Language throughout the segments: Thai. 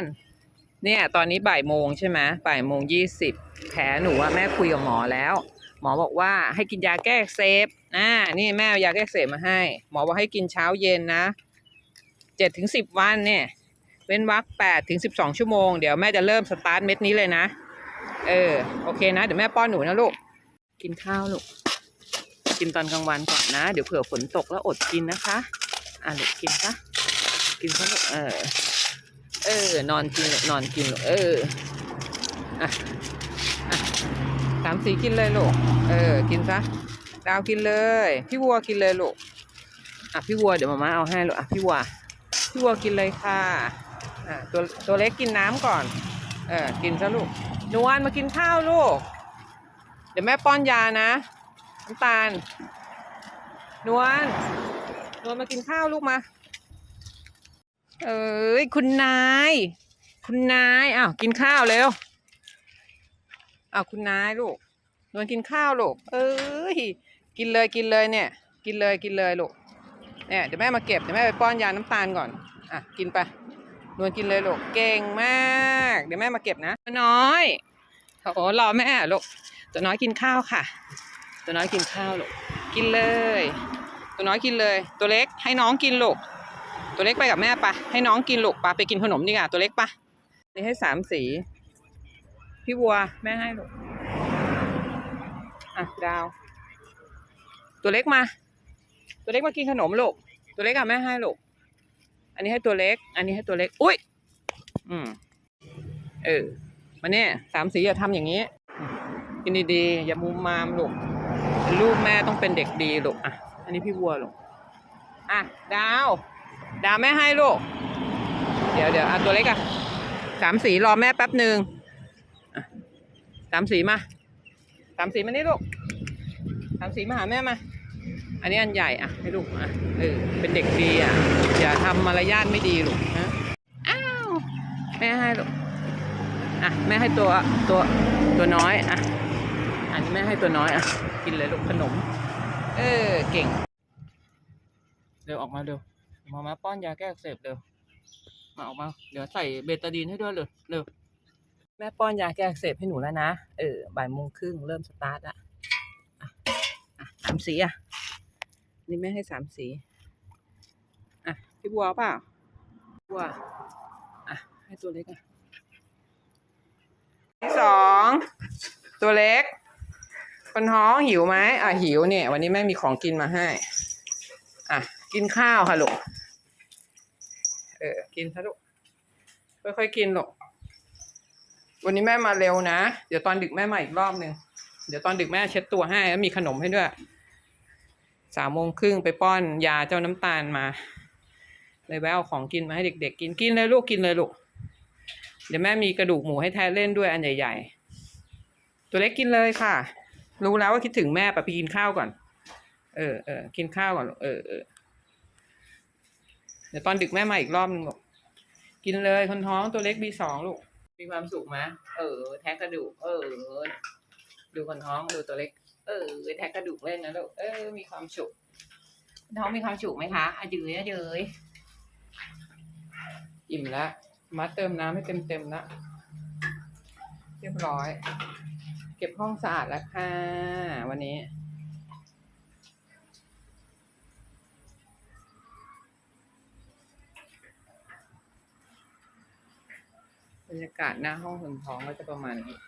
ลเนี่ยตอนนี้บ่ายโมงใช่ไหมบ่ายโมงยี่สิบแผลหนูอะแม่คุยกับหมอแล้ว หมอบอกว่าให้กินยาแก้เสบอ่านี่แม่เอายาแก้เสบมาให้ หมอบอกให้กินเช้าเย็นนะเจ็ดถึงสิบวันเนี่ย เว้นวักแปดถึงสิบสองชั่วโมง เดี๋ยวแม่จะเริ่มสตาร์ทเม็ดนี้เลยนะ เออโอเคนะ เดี๋ยวแม่ป้อนหนูนะลูก กินข้าวลูก กินตอนกลางวันก่อนนะ เดี๋ยวเผื่อฝนตกแล้วอดกินนะคะ อะลูกกินซะกินซะลูกเออ เออ นอนกินนอนกินเอออะอะสามสีกินเลยลูก เออ กินซะ ดาวกินเลย พี่วัวกินเลยลูก อะ พี่วัวเดี๋ยวมาม่าเอาให้ลูก อะ พี่วัว พี่วัวกินเลยค่ะ อะ ตัวตัวเล็กกินน้ำก่อน เออ กินซะลูกนวลมากินข้าวลูก เดี๋ยวแม่ป้อนยานะ น้ำตาล นวล นวลมากินข้าวลูกมา เอ้ยคุณนาย คุณนายอ้าวกินข้าวเร็วอ้าวคุณนายลูกนวลกินข้าวลูกเอ้ยกินเลยกินเลยเนี่ย กินเลยกินเลยลูกเนี่ยเดี๋ยวแม่มาเก็บเดี๋ยวแม่ไปป้อนยาน้ำตาลก่อนอะกินไปนวลกินเลยลูกเก่งมาก เดี๋ยวแม่มาเก็บนะตัวน้อยโอ้โหรอแม่ลูกตัวน้อยกินข้าวค่ะ ตัวน้อยกินข้าวลูกกินเลย ตัวน้อยกินเลย ตัวเล็กให้น้องกินลูก ตัวเล็กไปกับแม่ปะให้น้องกินลูกปะไปกินขนมดีกว่าตัวเล็กปะนี่ให้สามสี พี่วัวแม่ให้ลูกอะดาว ตัวเล็กมา ตัวเล็กมากินขนมลูกตัวเล็กอะแม่ให้ลูกอันนี้ให้ตัวเล็ก อันนี้ให้ตัวเล็ก อุ้ย อืม เออ มาเนี่ยสามสีอย่าทำอย่างนี้ กินดีๆ อย่ามุมมามลูก ลูกแม่ต้องเป็นเด็กดีลูก อะ อันนี้พี่วัวลูก อะ ดาว ดาวแม่ให้ลูก เดี๋ยวเดี๋ยวเอะตัวเล็กอะสามสีรอแม่แป๊บหนึ่งสามสีมาสามสีมานี่ลูกสามสีมาหาแม่มา อันนี้อันใหญ่อะให้ลูกอะเออเป็นเด็กดีอะอย่าทำมารยาทไม่ดีลูกนะอ้าวแม่ให้ลูกอะแม่ให้ตัวตัวตัวน้อยอะอันนี้แม่ให้ตัวน้อยอะกินเลยลูกขนม เออเก่ง เร็วออกมาเร็ว มามาป้อนยาแก้อักเสบเร็วมาออกมา เดี๋ยวใส่เบตาดีนให้ด้วยเลยเร็วแม่ป้อนยาแก้อักเสบให้หนูแล้วนะเออบ่ายโมงครึ่งเริ่มสตาร์ทอะอะอะสามสีอะ นี่แม่ให้สามสีอะพี่บัวเปล่าบัวอะให้ตัวเล็กอะที่สองตัวเล็ก คนท้องหิวไหมอะหิวเนี่ย วันนี้แม่มีของกินมาให้ อะ กินข้าวค่ะลูก เออ กินซะลูก ค่อยๆกินลูกวันนี้แม่มาเร็วนะ เดี๋ยวตอนดึกแม่มาอีกรอบหนึ่ง เดี๋ยวตอนดึกแม่เช็ดตัวให้แล้วมีขนมให้ด้วย สามโมงครึ่งไปป้อนยาเจ้าน้ำตาลมา เลยแวะเอาของกินมาให้เด็ก ๆ กิน กินเลยลูก กินเลยลูก เดี๋ยวแม่มีกระดูกหมูให้แทนเล่นด้วยอันใหญ่ ๆ ตัวเล็กกินเลยค่ะ รู้แล้วว่าคิดถึงแม่ไปไปกินข้าวก่อน เออเออกินข้าวก่อน เออเออ ดี๋ยวตอนดึกแม่มาอีกรอบนึงลูกกินเลยคนท้องตัวเล็กบีสองลูก มีความสุขไหมเออ แทะกระดูก เออ ดูคนท้องดูตัวเล็ก เออ แทะกระดูกเล่นนะลูก เออ มีความสุขท้องมีความสุขไหมคะอะจืยอะเจยอิ่มแล้วมาเติมน้ำให้เต็มเต็มๆละเรียบร้อย เก็บห้องสะอาดแล้วค่ะ วันนี้ รรยากาศหน้าห้องคนท้องก็จะประมาณนี้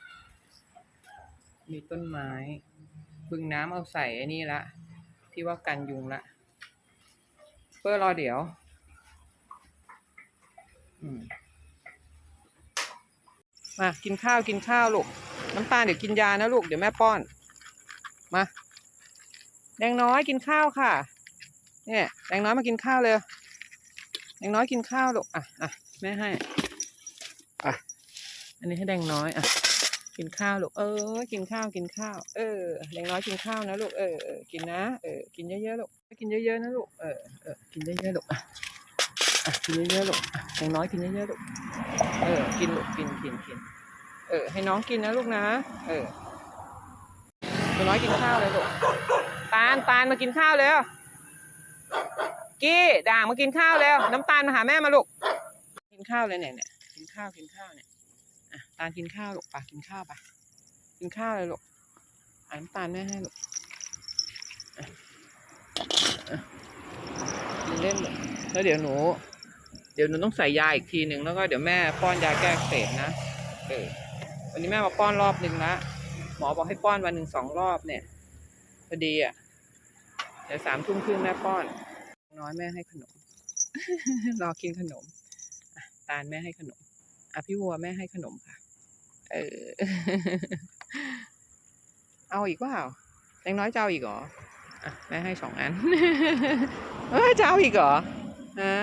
มีต้นไม้ บึงน้ำเอาใส่ไอ้นี่ละ ที่ว่ากันยุงละ เพื่อรอเดี๋ยวมมากินข้าวกินข้าวลูก น้ำตาลเดี๋ยวกินยานะลูก เดี๋ยวแม่ป้อน มา แดงน้อยกินข้าวค่ะ เนี่ย แดงน้อยมากินข้าวเลยแดงน้อยกินข้าวลูก อะอะแม่ให้ อันนี้ให้แดงน้อยอะกินข้าวลูกเออ กินข้าวกินข้าว เออแดงน้อยกินข้าวนะลูกเออเออกินนะเออกินเยอะๆลูกกินเยอะๆนะลูกเออเออกินเยอะๆลูกอะกินเยอะๆลูกแดงน้อยกินเยอะๆลูกเออกินลูกกินกินกินเออ ให้น้องกินนะลูกนะ เออตัวน้อยกินข้าวเลยลูกตาลตาลมากินข้าวเร็วกี้ด่างมากินข้าวเร็วน้ำตาลมาหาแม่มาลูกกินข้าวเลยเนี่ยเนี่ยกินข้าวกินข้าวเนี่ย ตาลกินข้าวลูกปากกินข้าวไปกินข้าวเลยลูกอ่าน้ำตาลแม่ให้ลูกอะอะกินเล่นแล้วเดี๋ยวหนู เดี๋ยวหนูต้องใส่ยาอีกทีหนึ่งแล้วก็เดี๋ยวแม่ป้อนยาแก้เสบนะเออวันนี้แม่มาป้อนรอบหนึ่งละหมอบอกให้ป้อนวันหนึ่งสองรอบเนี่ยพอดีอะเดี๋ยวสามทุ่มครึ่งแม่ป้อน น้อยแม่ให้ขนม รอกินขนมตาลแม่ให้ขนมอะพี่วัวแม่ให้ขนมค่ะ เออ เอาอีกว่าแตงน้อยจะเอาอีกเหรออะแม่ให้สองอันเอ้ยจะเอาอีกเหรอฮะ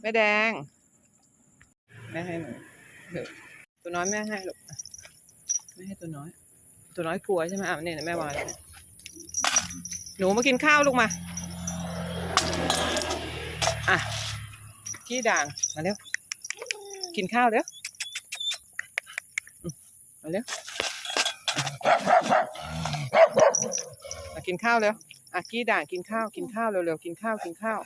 แม่แดง แม่ให้หนูเถอะตัวน้อยแม่ให้หรอกแม่ให้ตัวน้อย ตัวน้อยกลัวใช่ไหมอะเนี่ยแม่วางหนูมากินข้าวลูกมา อะกี้ด่าง มาเร็ว กินข้าวเร็ว อืมมาเร็วมากินข้าวเร็วอะกี้ด่างกินข้าวกินข้าวเร็วๆกินข้าวกินข้าว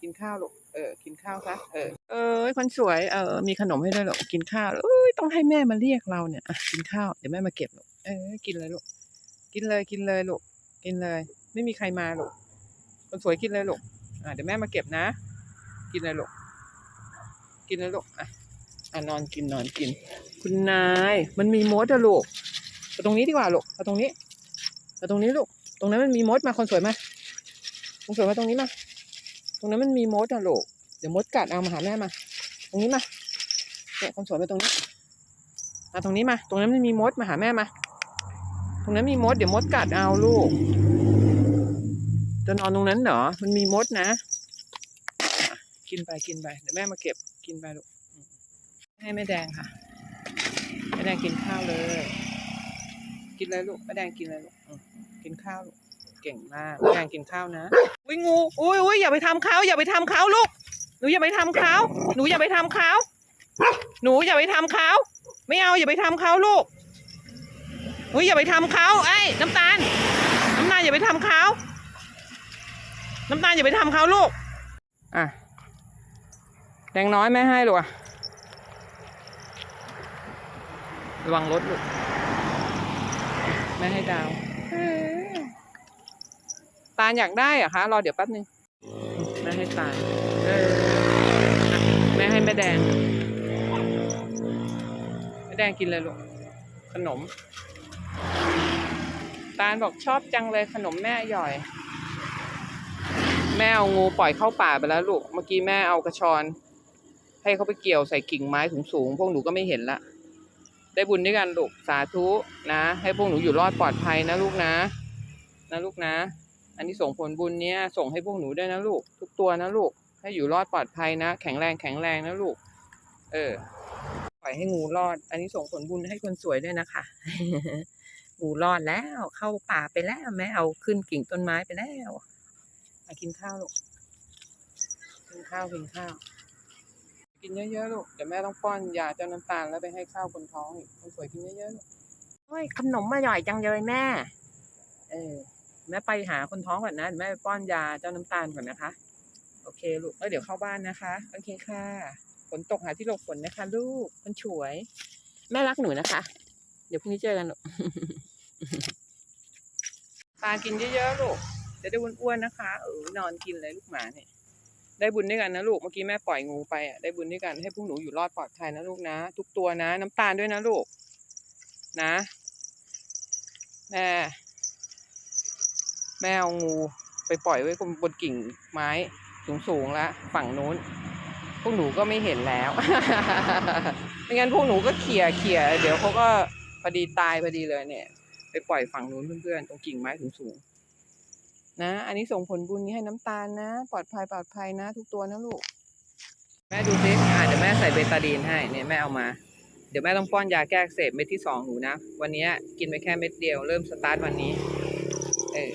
กินข้าวลูกเออกินข้าวซะเออเออคนสวยเออมีขนมให้ด้วยลูกกินข้าวเอ้ยต้องให้แม่มาเรียกเราเนี่ยอะกินข้าวเดี๋ยวแม่มาเก็บลูกเออกินเลยลูกกินเลยกินเลยลูกกินเลย ไม่มีใครมาลูกคนสวยกินเลยลูกอะเดี๋ยวแม่มาเก็บนะ กินเลยลูกกินเลยลูกอะอะนอนกินนอนกิน คุณนาย มันมีมดอะลูกเอาตรงนี้ดีกว่าลูกเอาตรงนี้เอาตรงนี้ลูก ตรงนั้นมันมีมดมาคนสวยมาคนสวยมาตรงนี้มา ตรงนั้นมันมีมดอะลูก เดี๋ยวมดกัดเอามาหาแม่มา ตรงนี้มาเนี่ยคนสวยมาตรงนี้ มาตรงนี้มา ตรงนั้นมันมีมดมาหาแม่มา ตรงนั้นมีมด เดี๋ยวมดกัดเอาลูก จะนอนตรงนั้นเหรอ มันมีมดนะ กินไปกินไป เดี๋ยวแม่มาเก็บกินไปลูก ให้แม่แดงค่ะ แม่แดงกินข้าวเลย กินเลยลูกแม่แดงกินเลยลูกกินข้าวลูกเก่งมากแม่แดงกินข้าวนะอุ้ยงูอุ้ยอุ้ยอย่าไปทำเขาอย่าไปทำเขาลูกหนูอย่าไปทำเขาหนูอย่าไปทำเขาหนูอย่าไปทำเขาไม่เอาอย่าไปทำเขาลูกหนูอย่าไปทำเขาไอ้น้ำตาล น้ำตาลอย่าไปทำเขาน้ำตาลอย่าไปทำเขาลูกอะแดงน้อยแม่ให้ลูกอะ ระวังรถลูกแม่ให้ดาวเอ้ยตาลอยากได้เหรอะคะ รอเดี๋ยวแป๊บนึงแม่ให้ตาลเอออะแม่ให้แม่แดงแม่แดงกินเลยลูกขนม ตาลบอกชอบจังเลยขนมแม่ย่อยแม่เอางูปล่อยเข้าป่าไปแล้วลูก เมื่อกี้แม่เอากระชอน ให้เขาไปเกี่ยวใส่กิ่งไม้สูงๆ พวกหนูก็ไม่เห็นละ ได้บุญด้วยกันลูกสาธุนะ ให้พวกหนูอยู่รอดปลอดภัยนะลูกนะ นะลูกนะ อันนี้ส่งผลบุญเนี้ยส่งให้พวกหนูด้วยนะลูก ทุกตัวนะลูก ให้อยู่รอดปลอดภัยนะ แข็งแรงแข็งแรงนะลูก เออปล่อยให้งูรอด อันนี้ส่งผลบุญให้คนสวยด้วยนะคะงูรอดแล้วเข้าป่าไปแล้วแม่เอาขึ้นกิ่งต้นไม้ไปแล้วมากินข้าวลูกกินข้าวกินข้าว กินเยอะๆลูกเดี๋ยวแม่ต้องป้อนยาเจ้าน้ำตาลแล้วไปให้ข้าวคนท้องอีกคนสวยกินเยอะๆลูกโอ้ยขนมอร่อยจังเลยแม่ เออแม่ไปหาคนท้องก่อนนะเดี๋ยวแม่ไปป้อนยาเจ้าน้ำตาลก่อนนะคะ โอเคลูกแล้วเดี๋ยวเข้าบ้านนะคะ โอเคค่ะฝนตกหาที่หลบฝนนะคะ ลูกคนสวย แม่รักหนูนะคะ เดี๋ยวพรุ่งนี้เจอกันลูกตากินเยอะๆลูกจะได้อ้วนๆนะคะ เออนอนกินเลยลูกหมาเนี่ย ได้บุญด้วยกันนะลูก เมื่อกี้แม่ปล่อยงูไปอะ ได้บุญด้วยกัน ให้พวกหนูอยู่รอดปลอดภัยนะลูกนะ ทุกตัวนะ น้ำตาลด้วยนะลูก นะ แม่ แม่เอางูไปปล่อยไว้บนกิ่งไม้สูงๆแล้วฝั่งนู้น พวกหนูก็ไม่เห็นแล้ว ไม่งั้นพวกหนูก็เขี่ยเขี่ยเดี๋ยวเขาก็พอดีตายพอดีเลยเนี่ย ไปปล่อยฝั่งนู้นเพื่อนๆ ตรงกิ่งไม้สูงๆ นะ อันนี้ส่งผลบุญนี้ให้น้ำตาลนะ ปลอดภัยปลอดภัยนะ ทุกตัวนะลูก แม่ดูสิอ่าเดี๋ยวแม่ใส่เบตาดีนให้เนี่ยแม่เอามา เดี๋ยวแม่ต้องป้อนยาแก้อักเสบเม็ดที่สองหนูนะ วันนี้กินไปแค่เม็ดเดียวเริ่มสตาร์ทวันนี้ เออ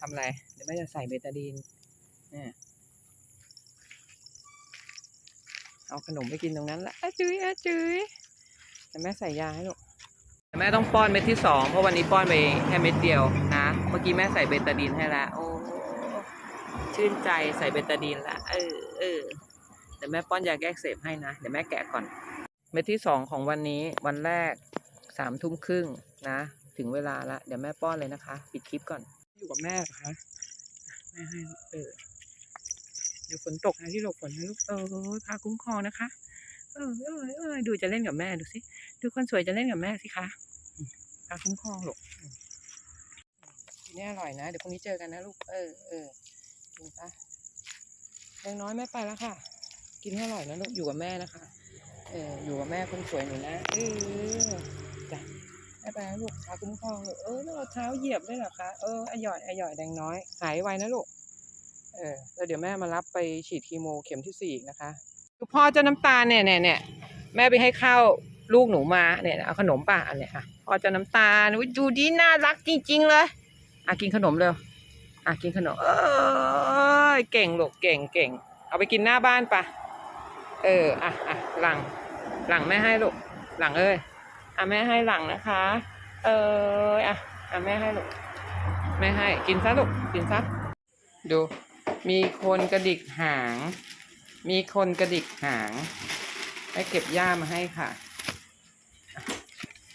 ทำอะไร เดี๋ยวแม่จะใส่เบตาดีนเนี่ยเอาขนมไปกินตรงนั้นละอาจุ้ยอาจุ้ยเดี๋ยวแม่ใส่ยาให้ลูก แม่ต้องป้อนเม็ดที่สองเพราะวันนี้ป้อนไปแค่เม็ดเดียวนะ เมื่อกี้แม่ใส่เบตาดีนให้ละโอ้ชื่นใจใส่เบตาดีนละเออเออเดี๋ยวแม่ป้อนยาแก้เสพให้นะ เดี๋ยวแม่แกะก่อน เม็ดที่สองของวันนี้วันแรกสามทุ่มครึ่งนะ ถึงเวลาละเดี๋ยวแม่ป้อนเลยนะคะ ปิดคลิปก่อน อยู่กับแม่เหรอคะแม่ให้เออเดี๋ยวฝนตกนะที่หลบฝนนะลูกเออพาคุ้มครองนะคะเออเออเออดูจะเล่นกับแม่ดูสิ ดูคนสวยจะเล่นกับแม่สิคะ อืมพาคุ้มครองลูกอืมกินนี่อร่อยนะ เดี๋ยวพรุ่งนี้เจอกันนะลูก เออเออกินปะเล็กน้อยแม่ไปแล้วค่ะ กินให้อร่อยนะลูก อยู่กับแม่นะคะ เออ อยู่กับแม่คนสวยหนูนะ เออจ้ะแม่ไปแล้วลูกพาคุ้มครองลูก เออแล้วเอาเท้าเหยียบได้หรอคะ เอออร่อยอร่อยแดงน้อย หายไวนะลูก เออ แล้วเดี๋ยวแม่มารับไปฉีดคีโมเข็มที่สี่อีกนะคะพ่อเจ้าน้ำตาลเนี่ยเนี่ยเนี่ยแม่ไปให้ข้าวลูกหนูมาเนี่ยเอาขนมป่ะอันเนี้ยอะ พอจะน้ำตาลดูดีน่ารักจริง ๆ เลยอะกินขนมเร็วอะกินขนมเอยเก่งหลกเก่งเก่ง เอาไปกินหน้าบ้านปะเอออะอะหลัง หลังแม่ให้ลูกหลังเอ้ยอะแม่ให้หลังนะคะ เอออะอะแม่ให้ลูกแม่ให้กินซะลูกกินซะดู มีคนกระดิกหาง มีคนกระดิกหางไปเก็บหญ้ามาให้ค่ะ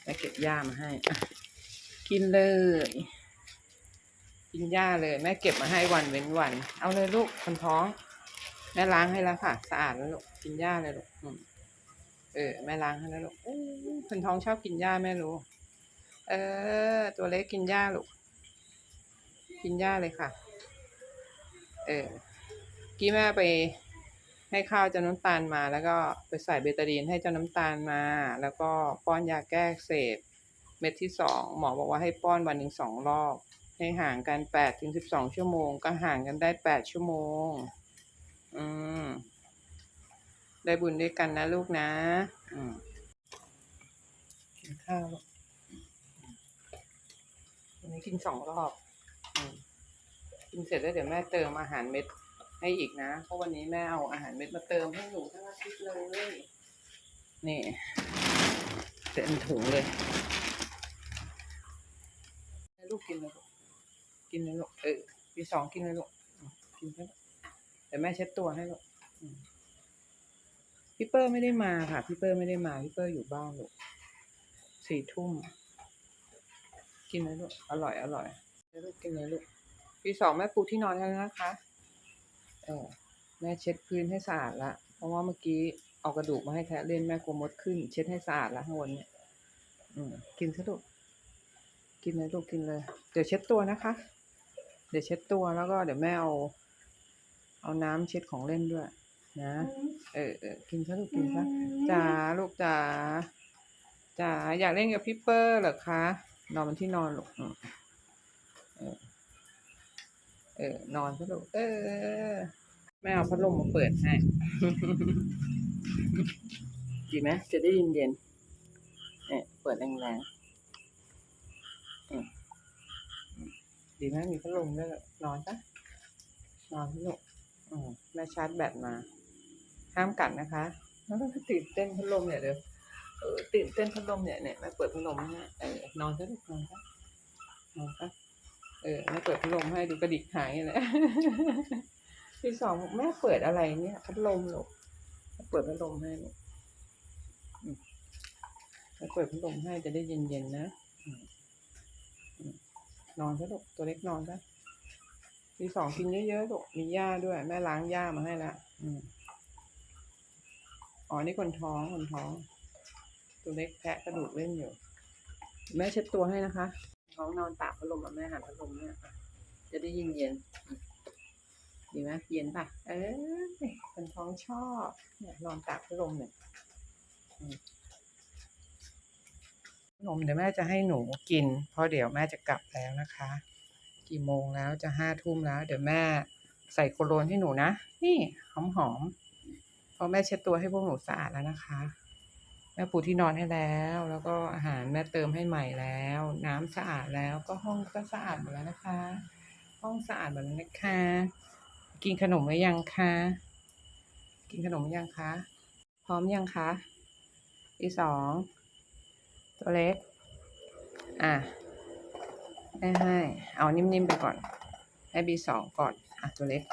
ไปเก็บหญ้ามาให้ กินเลย กินหญ้าเลย แม่เก็บมาให้วันเว้นวัน เอาเลยลูกคนท้อง แม่ล้างให้แล้วค่ะ สะอาดแล้วลูก กินหญ้าเลยลูกเออแม่ล้างให้แล้วลูกคนท้องชอบกินหญ้าแม่รู้ เออ ตัวเล็กกินหญ้าลูก กินหญ้าเลยค่ะ เออกี้แม่ไป ให้ข้าวเจ้าน้ำตาลมา แล้วก็ไปใส่เบตาดีนให้เจ้าน้ำตาลมา แล้วก็ป้อนยาแก้เสพเม็ดที่สองหมอบอกว่าให้ป้อนวันหนึ่งสองรอบ ให้ห่างกันแปดถึงสิบสองชั่วโมง ก็ห่างกันได้แปดชั่วโมง อืม ได้บุญด้วยกันนะลูกนะ อืมกินข้าววันนี้กินสองรอบ อืมกินเสร็จแล้วเดี๋ยวแม่เติมอาหารเม็ด ให้อีกนะ เพราะวันนี้แม่เอาอาหารเม็ดมาเติมให้หนูทั้งอาทิตย์เลย นี่เต็มถุงเลยลูกกินเลยลูกกินเลยลูกเออพี่สองกินเลยลูกอืมกินให้ลูกเดี๋ยวแม่เช็ดตัวให้ลูกอืมพี่เปอร์ไม่ได้มาค่ะ พี่เปอร์ไม่ได้มา พี่เปอร์อยู่บ้านลูกสี่ทุ่ม กินเลยลูก อร่อย อร่อยลูกกินเลยลูกพี่สองแม่ปูที่นอนให้แล้วนะคะ เออแม่เช็ดพื้นให้สะอาดละ เพราะว่าเมื่อกี้เอากระดูกมาให้แทะเล่นแม่กลัวมดขึ้น เช็ดให้สะอาดละข้างบนเนี่ยอืมกินซะลูกกินเลยลูกกินเลย เดี๋ยวเช็ดตัวนะคะ เดี๋ยวเช็ดตัวแล้วก็เดี๋ยวแม่เอาเอาน้ำเช็ดของเล่นด้วย นะ เออเออกินซะลูกกินซะจ๋าลูกจ๋าจ๋าอยากเล่นกับพี่เปอร์เหรอคะนอนบนที่นอนลูกเออ ออ นอนซะลูกเออ แม่เอาพัดลมมาเปิดให้ดีไหมจะได้เย็นเย็นเนี่ยเปิดแรงๆอืมอืมดีไหมมีพัดลมด้วยนอนซะนอนซะลูกอืมแม่ชาร์จแบตมา ห้ามกัดนะคะแล้วตื่นเต้นพัดลมเนี่ยเดี๋ยวเอตื่นเต้นพัดลมเนี่ยเนี่ยแม่เปิดพัดลมให้เออนอนซะลูกนอนซะนอนซะ เออแม่เปิดพัดลมให้ดูกระดิกหายเลยที่สองแม่เปิดอะไรเนี่ยพัดลมหรอกแม่เปิดพัดลมให้ลูกแม่เปิดพัดลมให้จะได้เย็นๆนะอืมอืมนอนซะลูกตัวเล็กนอนซะที่สองกินเยอะๆลูกมีหญ้าด้วย แม่ล้างหญ้ามาให้แล้วอืมอ๋อนี่คนท้องคนท้อง ตัวเล็กแพะกระดูกเล่นอยู่ แม่เช็ดตัวให้นะคะ ท้องนอนตากพัดลมอะแม่หันพัดลมเนี่ยจะได้เย็นๆอืมดีไหมเย็นป่ะ เออคนท้องชอบเนี่ยนอนตากพัดลมเนี่ยนมเดี๋ยวแม่จะให้หนูกิน เพราะเดี๋ยวแม่จะกลับแล้วนะคะ กี่โมงแล้วจะห้าทุ่มแล้ว เดี๋ยวแม่ใส่โคโรนให้หนูนะ นี่หอมหอมๆเพราะแม่เช็ดตัวให้พวกหนูสะอาดแล้วนะคะ แม่ปูที่นอนให้แล้ว แล้วก็อาหารแม่เติมให้ใหม่แล้ว น้ำสะอาดแล้วก็ห้องก็สะอาดหมดแล้วนะคะ ห้องสะอาดหมดแล้วนะคะ กินขนมหรือยังคะกินขนมหรือยังคะพร้อมยังคะอีสองตัวเล็ก อะให้ให้ เอานิ่มๆไปก่อน ให้บีสองก่อน อะตัวเล็ก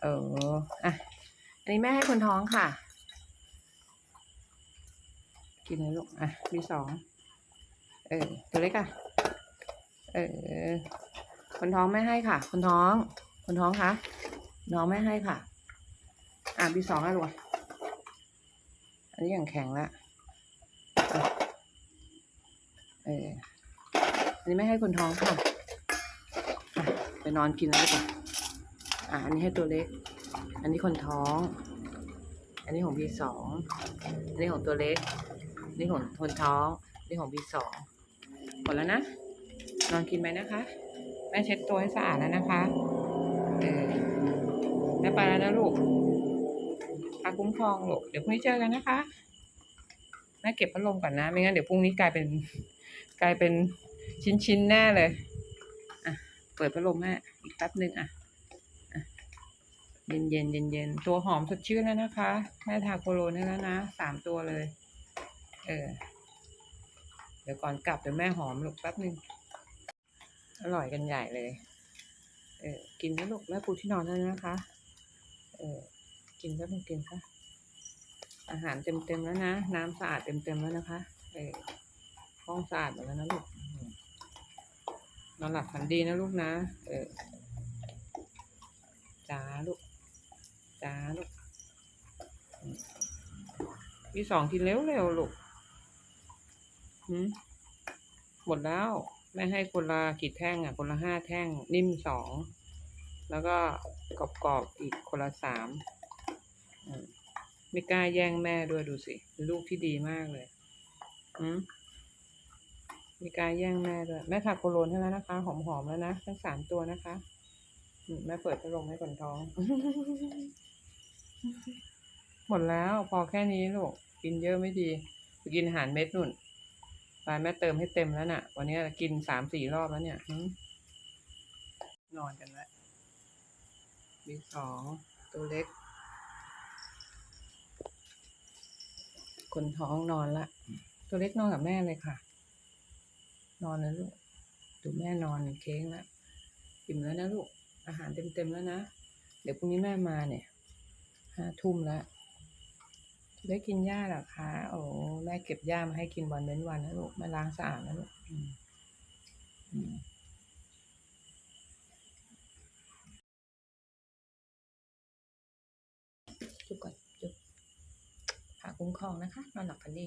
เออ อะ อันนี้แม่ให้คนท้องค่ะ กินเลยลูก อะบีสอง เออ ตัวเล็กอะ เออ คนท้องไม่ให้ค่ะ คนท้อง คนท้องคะ น้องไม่ให้ค่ะ อะบีสองอะลูกอะอันนี้อย่างแข็งละเออ อันนี้ไม่ให้คนท้องค่ะ อะ ไปนอนกินแล้วกว่าอะ อันนี้ให้ตัวเล็ก อันนี้คนท้อง อันนี้ของบีสอง อันนี้ของตัวเล็ก นนี้ของคนท้องนนี้ของบีสองหมดแล้วนะ นอนกินไหมนะคะแม่เช็ดตัวให้สะอาดแล้วนะคะเออแม่ไปแล้วนะลูกพาคุ้มครองลูกเดี๋ยวพรุ่งนี้เจอกันนะคะแม่เก็บพัดลมก่อนนะ ไม่งั้นเดี๋ยวพรุ่งนี้กลายเป็น กลายเป็นชิ้นๆแน่เลยอะเปิดพัดลมแม่อีกแป๊บหนึ่งอะเย็นเย็นเย็นเย็นตัวหอมสดชื่นแล้วนะคะ แม่ทาโคโรนให้แล้วนะสามตัวเลย เออ เดี๋ยวก่อนกลับเดี๋ยวแม่หอมลูกแป๊บหนึ่งอร่อยกันใหญ่เลย เออ กินนะลูกแม่ปูที่นอนแล้วนะคะ เออ กินก็ต้องกินค่ะ อาหารเต็มเต็มๆแล้วนะ น้ำสะอาดเต็มเต็มๆแล้วนะคะ เออ ห้องสะอาดหมดแล้วนะลูก นอนหลับฝันดีนะลูกนะ เออจ้าลูกจ้าลูกมพี่สองกินเร็วเร็วๆลูก หมดแล้วแม่ให้คนละกี่แท่งอะ คนละห้าแท่งนิ่มสองแล้วก็กรอบๆอีกคนละสามไม่กล้าแย่งแม่ด้วยดูสิลูกที่ดีมากเลยอืมไม่กล้าแย่งแม่ด้วยแม่ทาโคโรนให้แล้วนะคะ หอมๆแล้วนะทั้งสามตัวนะคะแม่เปิดพัดลมให้ก่อนท้อง หมดแล้วพอแค่นี้ลูก กินเยอะไม่ดีไปกินอาหารเม็ดนุ่น ไปแม่เติมให้เต็มแล้วน่ะ วันนี้กินสามสี่รอบแล้วเนี่ยหืมนอนกันแล้วมีสองตัวเล็ก คนท้องนอนละ ตัวเล็กนอนกับแม่เลยค่ะ นอนเลยลูกดูแม่นอนเค้งละอิ่มแล้วนะลูก อาหารเต็มๆแล้วนะ เดี๋ยวพรุ่งนี้แม่มาเนี่ยห้าทุ่มแล้ว ได้กินหญ้าหรอคะโอ้แม่เก็บหญ้ามาให้กินวันเว้นวันนะลูกแม่ล้างสะอาดนะลูกจุบก่อนจุบหาคุ้มครองนะคะ นอนหลับกันดี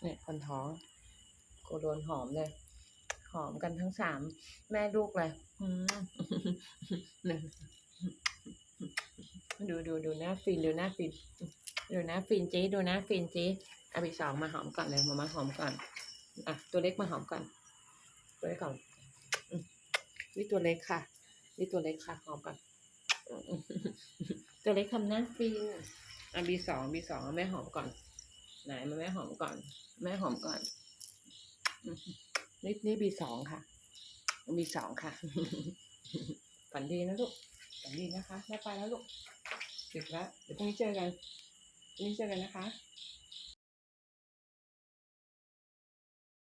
เนี่ยคนท้องโกโดนหอมเลย หอมกันทั้งสาม แม่ลูกเลยอืมเนี่ย ดูดูดูหน้าฟินดูหน้าฟิน ดูหน้าฟินจีดูหน้าฟินจีเอาไปสองมาหอมก่อนเลยมามาหอมก่อนอะตัวเล็กมาหอมก่อนตัวเล็กก่อนนี่ตัวเล็กค่ะนี่ตัวเล็กค่ะหอมก่อนตัวเล็กทำหน้าฟินอะบีสองบีสองแม่หอมก่อน ไหนมาแม่หอมก่อน แม่หอมก่อนนี่นี่บีสองค่ะบีสองค่ะฝันดีนะลูก ฝันดีนะคะแม่ไปแล้วลูกดึกแล้วเดี๋ยวพรุ่งนี้เจอกันพรุ่งนี้เจอกันนะคะ